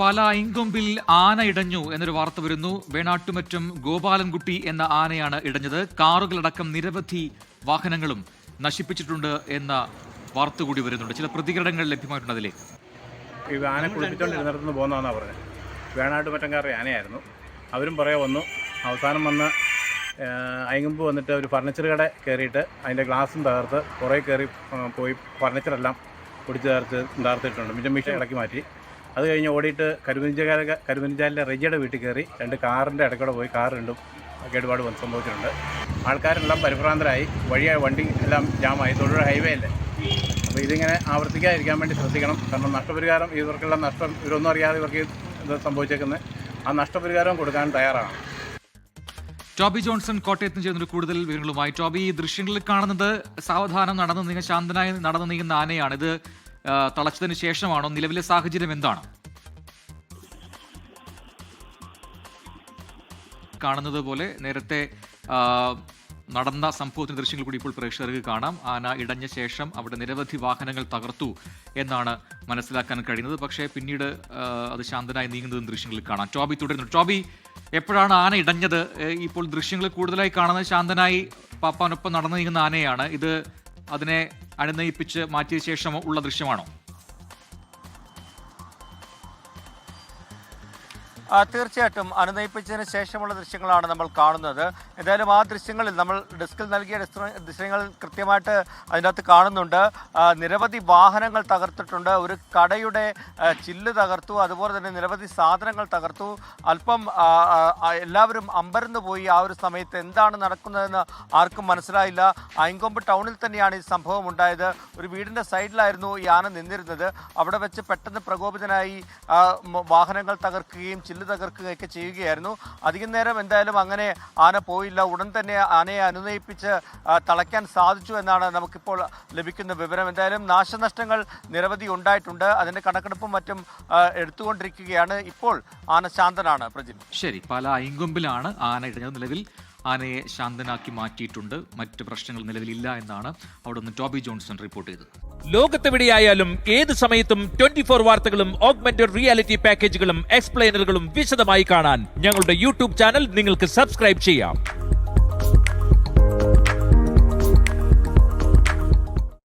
പല ഇൻകൊമ്പിൽ ആന ഇടഞ്ഞു എന്നൊരു വാർത്ത വരുന്നു. വേണാട്ടുമറ്റം ഗോപാലൻകുട്ടി എന്ന ആനയാണ് ഇടഞ്ഞത്. കാറുകളടക്കം നിരവധി വാഹനങ്ങളും നശിപ്പിച്ചിട്ടുണ്ട് എന്ന വാർത്ത കൂടി വരുന്നുണ്ട്. ചില പ്രതികരണങ്ങൾ ലഭ്യമായിട്ടുണ്ട് അതിലേക്ക് ഈ ആന കുളിപ്പിച്ചുകൊണ്ടിരുന്നിടത്തുനിന്ന് പോകുന്നതെന്നാണ് പറഞ്ഞത് വേണാട്ട് മറ്റംകാരുടെ ആനയായിരുന്നു. അവരും പുറകെ വന്നു. അവസാനം വന്ന് അയങ്കുമ്പ് വന്നിട്ട് ഒരു ഫർണിച്ചർ കട കയറിയിട്ട് അതിന്റെ ഗ്ലാസും തകർത്ത് കുറേ കയറി പോയി ഫർണിച്ചറെല്ലാം പൊടിച്ച് തകർത്ത് തകർത്തിട്ടുണ്ട്. മിച്ചം മിഷൻ ഇളക്കി മാറ്റി. അത് കഴിഞ്ഞ് ഓടിയിട്ട് കരുവഞ്ചാല കരുവഞ്ചാലിലെ റെജിയുടെ വീട്ടിൽ കയറി രണ്ട് കാറിന്റെ ഇടക്കൂടെ പോയി കാർ രണ്ടും കേടുപാട് വന്ന് സംഭവിച്ചിട്ടുണ്ട്. ആൾക്കാരെല്ലാം പരിഭ്രാന്തരായി. വഴിയായ വണ്ടി എല്ലാം ജാമായി. തൊഴിൽ ഹൈവേ അല്ലേ? അപ്പോൾ ഇതിങ്ങനെ ആവർത്തിക്കാതിരിക്കാൻ വേണ്ടി ശ്രദ്ധിക്കണം. കാരണം നഷ്ടപരിഹാരം ഇവർക്കുള്ള നഷ്ടം ഇവരൊന്നും അറിയാതെ ഇവർക്ക് ഇത് സംഭവിച്ചേക്കുന്നത് ആ നഷ്ടപരിഹാരം കൊടുക്കാൻ തയ്യാറാണ്. ടോബി ജോൺസൺ കോട്ടയത്ത് നിന്ന് ചേർന്നൊരു കൂടുതൽ വിവരങ്ങളുമായി. ടോബി ഈ ദൃശ്യങ്ങളിൽ കാണുന്നത് സാവധാനം നടന്നു നീങ്ങുന്ന ശാന്തനായി നടന്നു നീങ്ങുന്ന ആനയാണ് ഇത്. തളച്ചതിന് ശേഷമാണോ നിലവിലെ സാഹചര്യം എന്താണ്? കാണുന്നത് പോലെ നേരത്തെ നടന്ന സംഭവത്തിന് ദൃശ്യങ്ങൾ കൂടി ഇപ്പോൾ പ്രേക്ഷകർക്ക് കാണാം. ആന ഇടഞ്ഞ ശേഷം അവിടെ നിരവധി വാഹനങ്ങൾ തകർത്തു എന്നാണ് മനസ്സിലാക്കാൻ കഴിയുന്നത്. പക്ഷേ പിന്നീട് അത് ശാന്തനായി നീങ്ങുന്നതും ദൃശ്യങ്ങളിൽ കാണാം. ടോബി തുടരുന്നു. ടോബി എപ്പോഴാണ് ആന ഇടഞ്ഞത്? ഇപ്പോൾ ദൃശ്യങ്ങൾ കൂടുതലായി കാണുന്നത് ശാന്തനായി പാപ്പാനൊപ്പം നടന്നു നീങ്ങുന്ന ആനയാണ്. ഇത് അതിനെ അണിനയിപ്പിച്ച് മാറ്റിയ ശേഷം ഉള്ള ദൃശ്യമാണോ? തീർച്ചയായിട്ടും അനുനയിപ്പിച്ചതിന് ശേഷമുള്ള ദൃശ്യങ്ങളാണ് നമ്മൾ കാണുന്നത്. എന്തായാലും ആ ദൃശ്യങ്ങളിൽ നമ്മൾ ഡെസ്കിൽ നൽകിയ ദൃശ്യ- ദൃശ്യങ്ങൾ കൃത്യമായിട്ട് അതിനകത്ത് കാണുന്നുണ്ട്. നിരവധി വാഹനങ്ങൾ തകർത്തിട്ടുണ്ട്. ഒരു കടയുടെ ചില്ല് തകർത്തു. അതുപോലെ തന്നെ നിരവധി സാധനങ്ങൾ തകർത്തു. അല്പം എല്ലാവരും അമ്പരന്ന് പോയി ആ ഒരു സമയത്ത് എന്താണ് നടക്കുന്നതെന്ന് ആർക്കും മനസ്സിലായില്ല. അയങ്കൊമ്പ് ടൗണിൽ തന്നെയാണ് ഈ സംഭവം ഉണ്ടായത്. ഒരു വീടിന്റെ സൈഡിലായിരുന്നു ഈ ആന നിന്നിരുന്നത്. അവിടെ വെച്ച് പെട്ടെന്ന് പ്രകോപിതനായി വാഹനങ്ങൾ തകർക്കുകയും തകർക്കുകയൊക്കെ ചെയ്യുകയായിരുന്നു. അധികം നേരം എന്തായാലും അങ്ങനെ ആന പോയില്ല. ഉടൻ തന്നെ ആനയെ അനുനയിപ്പിച്ച് തളയ്ക്കാൻ സാധിച്ചു എന്നാണ് നമുക്കിപ്പോൾ ലഭിക്കുന്ന വിവരം. എന്തായാലും നാശനഷ്ടങ്ങൾ നിരവധി ഉണ്ടായിട്ടുണ്ട്. അതിന്റെ കണക്കെടുപ്പും മറ്റും എടുത്തുകൊണ്ടിരിക്കുകയാണ്. ഇപ്പോൾ ആന ശാന്തനാണ് പ്രജിൻ. ശരി പല ഐങ്കൊമ്പിലാണ് ആന ഇടഞ്ഞത് നിലവിൽ. ആനയെ ശാന്തനാക്കി മാറ്റിയിട്ടുണ്ട്. മറ്റ് പ്രശ്നങ്ങൾ നിലവിലില്ല എന്നാണ് അവിടെ നിന്ന് ടോബി ജോൺസൺ റിപ്പോർട്ട് ചെയ്തത്. ലോകത്തെവിടെയായാലും ഏത് സമയത്തും ട്വന്റി ഫോർ വാർത്തകളും ഓഗ്മെന്റഡ് റിയാലിറ്റി പാക്കേജുകളും എക്സ്പ്ലെയിനറുകളും വിശദമായി കാണാൻ ഞങ്ങളുടെ യൂട്യൂബ് ചാനൽ നിങ്ങൾക്ക് സബ്സ്ക്രൈബ് ചെയ്യാം.